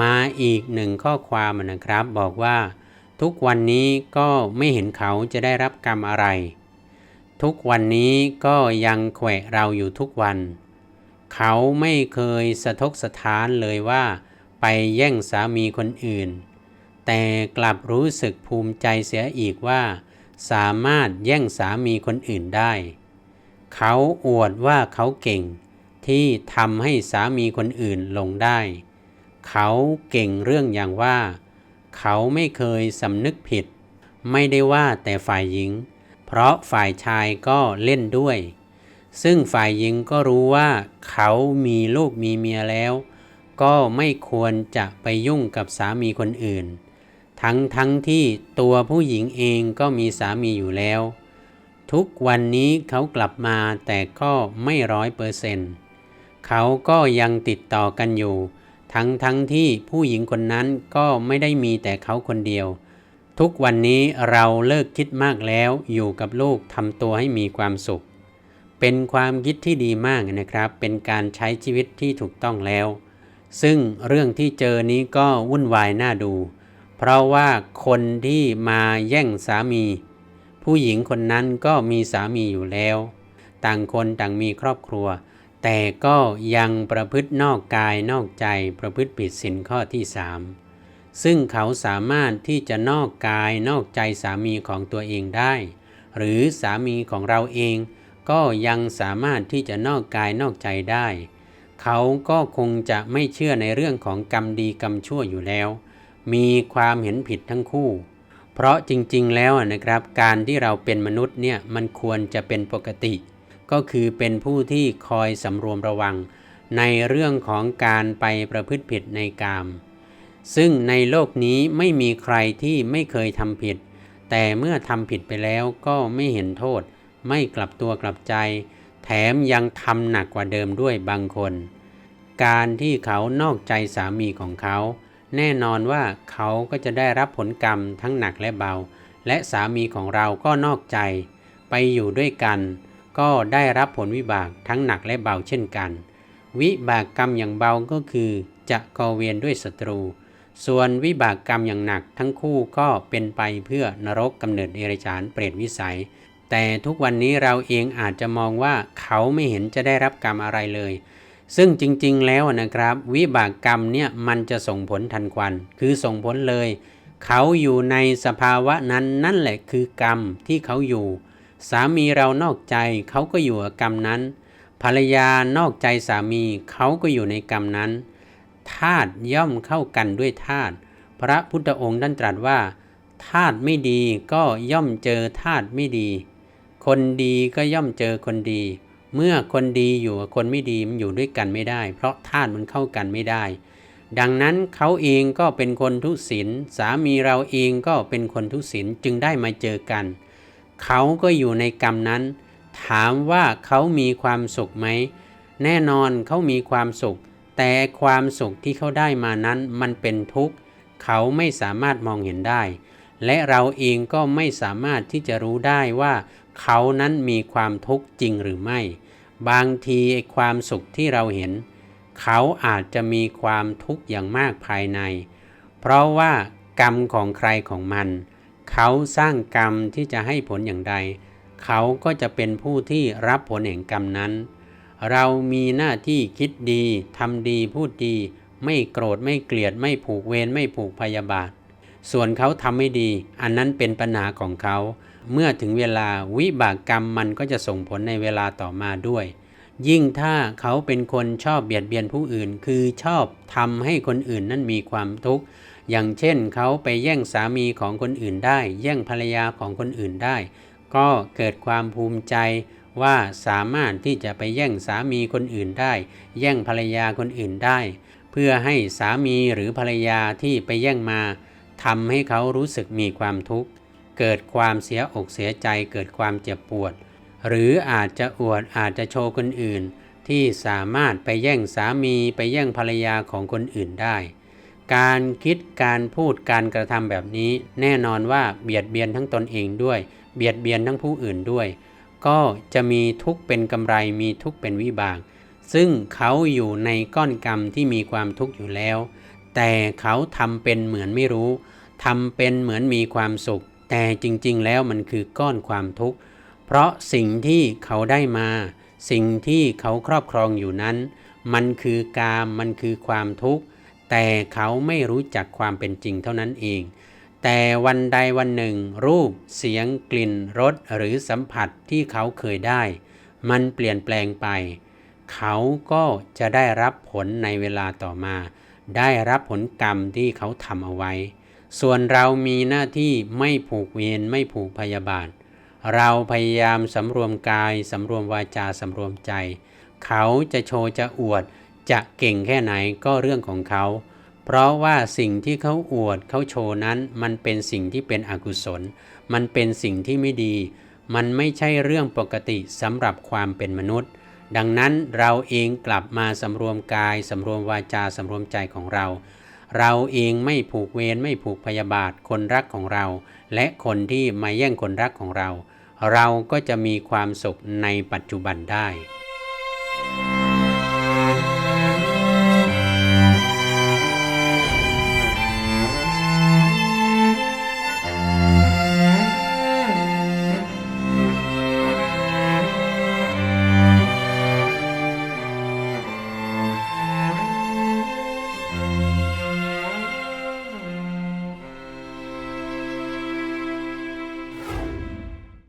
มาอีกหนึ่งข้อความนะครับ บอกว่า ทุกวันนี้ก็ไม่เห็นเขาจะได้รับกรรมอะไร ทุกวันนี้ก็ยังแขวะเราอยู่ทุกวัน เขาไม่เคยสะทกสะท้านเลยว่า ไปแย่งสามีคนอื่น แต่กลับรู้สึกภูมิใจเสียอีกว่า สามารถแย่งสามีคนอื่นได้ เขาอวดว่าเขาเก่งที่ทำให้สามีคนอื่นลงได้ เขาเก่งเรื่องอย่างว่า เขาไม่เคยสำนึกผิด ไม่ได้ว่าแต่ฝ่ายหญิง เพราะฝ่ายชายก็เล่นด้วย ซึ่งฝ่ายหญิงก็รู้ว่าเขามีลูกมีเมียแล้ว ก็ไม่ควรจะไปยุ่งกับสามีคนอื่น ทั้งทั้งที่ตัวผู้หญิงเองก็มีสามีอยู่แล้ว ทุกวันนี้เขากลับมาแต่ก็ไม่ร้อยเปอร์เซนต์เขาก็ยังติดต่อกันอยู่ ทั้งทั้งที่ผู้หญิงคนนั้นก็ไม่ได้มีแต่เขาคนเดียว ทุกวันนี้เราเลิกคิดมากแล้วอยู่กับลูกทำตัวให้มีความสุข เป็นความคิดที่ดีมากนะครับ เป็นการใช้ชีวิตที่ถูกต้องแล้ว ซึ่งเรื่องที่เจอนี้ก็วุ่นวายน่าดู เพราะว่าคนที่มาแย่งสามี ผู้หญิงคนนั้นก็มีสามีอยู่แล้ว ต่างคนต่างมีครอบครัว แต่ก็ยังประพฤตินอกกายนอกใจประพฤติผิดศีลข้อที่สามซึ่งเขาสามารถที่จะนอกกายนอกใจสามีของตัวเองได้ หรือสามีของเราเอง ก็ยังสามารถที่จะนอกกายนอกใจได้ เขาก็คงจะไม่เชื่อในเรื่องของกรรมดีกรรมชั่วอยู่แล้ว มีความเห็นผิดทั้งคู่ เพราะจริงๆแล้วนะครับ การที่เราเป็นมนุษย์เนี่ยมันควรจะเป็นปกติ ก็คือเป็นผู้ที่คอยสำรวมระวัง ในเรื่องของการไปประพฤติผิดในกาม ซึ่งในโลกนี้ไม่มีใครที่ไม่เคยทำผิด แต่เมื่อทำผิดไปแล้วก็ไม่เห็นโทษ ไม่กลับตัวกลับใจ แถมยังทำหนักกว่าเดิมด้วยบางคน การที่เขานอกใจสามีของเขา แน่นอนว่าเขาก็จะได้รับผลกรรมทั้งหนักและเบา และสามีของเราก็นอกใจ ไปอยู่ด้วยกัน ก็ได้รับผลวิบากทั้งหนักและเบาเช่นกัน วิบากกรรมอย่างเบาก็คือจะก่อเวียนด้วยศัตรู ส่วนวิบากกรรมอย่างหนักทั้งคู่ก็เป็นไปเพื่อนรกกำเนิดเอริจานเปรตวิสัย แต่ทุกวันนี้เราเองอาจจะมองว่าเขาไม่เห็นจะได้รับกรรมอะไรเลย ซึ่งจริงๆแล้วนะครับ วิบากกรรมเนี่ยมันจะส่งผลทันควัน คือส่งผลเลย เขาอยู่ในสภาวะนั้นนั่นแหละคือกรรมที่เขาอยู่ สามีเรานอกใจเขาก็อยู่กับกรรมนั้น ภรรยานอกใจสามีเขาก็อยู่ในกรรมนั้นธาตุย่อมเข้ากันด้วยธาตุพระพุทธองค์ท่านตรัสว่าธาตุไม่ดีก็ย่อมเจอธาตุไม่ดี คนดีก็ย่อมเจอคนดี เมื่อคนดีอยู่กับคนไม่ดีมันอยู่ด้วยกันไม่ได้ เพราะธาตุมันเข้ากันไม่ได้ ดังนั้นเขาเองก็เป็นคนทุศีลสามีเราเองก็เป็นคนทุศีลจึงได้มาเจอกัน เขาก็อยู่ในกรรมนั้น ถามว่าเขามีความสุขไหม แน่นอนเขามีความสุข แต่ความสุขที่เขาได้มานั้นมันเป็นทุกข์ เขาไม่สามารถมองเห็นได้ และเราเองก็ไม่สามารถที่จะรู้ได้ว่า เขานั้นมีความทุกข์จริงหรือไม่ บางทีความสุขที่เราเห็น เขาอาจจะมีความทุกข์อย่างมากภายใน เพราะว่ากรรมของใครของมัน เขาสร้างกรรมที่จะให้ผลอย่างใด เขาก็จะเป็นผู้ที่รับผลแห่งกรรมนั้น เรามีหน้าที่คิดดีทำดีพูดดี ไม่โกรธไม่เกลียดไม่ผูกเวรไม่ผูกพยาบาท ส่วนเขาทำไม่ดี อันนั้นเป็นปัญหาของเขา เมื่อถึงเวลาวิบากกรรมมันก็จะส่งผลในเวลาต่อมาด้วย ยิ่งถ้าเขาเป็นคนชอบเบียดเบียนผู้อื่น คือชอบทำให้คนอื่นนั้นมีความทุกข์ อย่างเช่นเขาไปแย่งสามีของคนอื่นได้ แย่งภรรยาของคนอื่นได้ ก็เกิดความภูมิใจว่าสามารถที่จะไปแย่งสามีคนอื่นได้ แย่งภรรยาคนอื่นได้ เพื่อให้สามีหรือภรรยาที่ไปแย่งมาทำให้เขารู้สึกมีความทุกข์ เกิดความเสียอกเสียใจ เกิดความเจ็บปวด หรืออาจจะอวดอาจจะโชว์คนอื่น ที่สามารถไปแย่งสามีไปแย่งภรรยาของคนอื่นได้ การคิดการพูดการกระทำแบบนี้ แน่นอนว่าเบียดเบียนทั้งตนเองด้วย เบียดเบียนทั้งผู้อื่นด้วย ก็จะมีทุกเป็นกำไรมีทุกเป็นวิบาก ซึ่งเขาอยู่ในก้อนกรรมที่มีความทุกข์อยู่แล้ว แต่เขาทำเป็นเหมือนไม่รู้ทำเป็นเหมือนมีความสุข แต่จริงๆ แล้วมันคือก้อนความทุกข์เพราะสิ่งที่เขาได้มา สิ่งที่เขาครอบครองอยู่นั้น มันคือกามมันคือความทุกข์ แต่เขาไม่รู้จักความเป็นจริงเท่านั้นเอง แต่วันใดวันหนึ่ง รูป เสียง กลิ่น รส หรือสัมผัสที่เขาเคยได้ มันเปลี่ยนแปลงไป เขาก็จะได้รับผลในเวลาต่อมา ได้รับผลกรรมที่เขาทำเอาไว้ ส่วนเรามีหน้าที่ไม่ผูกเวรไม่ผูกพยาบาท เราพยายามสำรวมกายสำรวมวาจาสำรวมใจ เขาจะโชว์จะอวด จะเก่งแค่ไหนก็เรื่องของเขา เพราะว่าสิ่งที่เขาอวดเขาโชว์นั้น มันเป็นสิ่งที่เป็นอกุศล มันเป็นสิ่งที่ไม่ดี มันไม่ใช่เรื่องปกติสำหรับความเป็นมนุษย์ ดังนั้นเราเองกลับมาสำรวมกายสำรวมวาจาสำรวมใจของเรา เราเองไม่ผูกเวรไม่ผูกพยาบาทคนรักของเรา และคนที่มาแย่งคนรักของเรา เราก็จะมีความสุขในปัจจุบันได้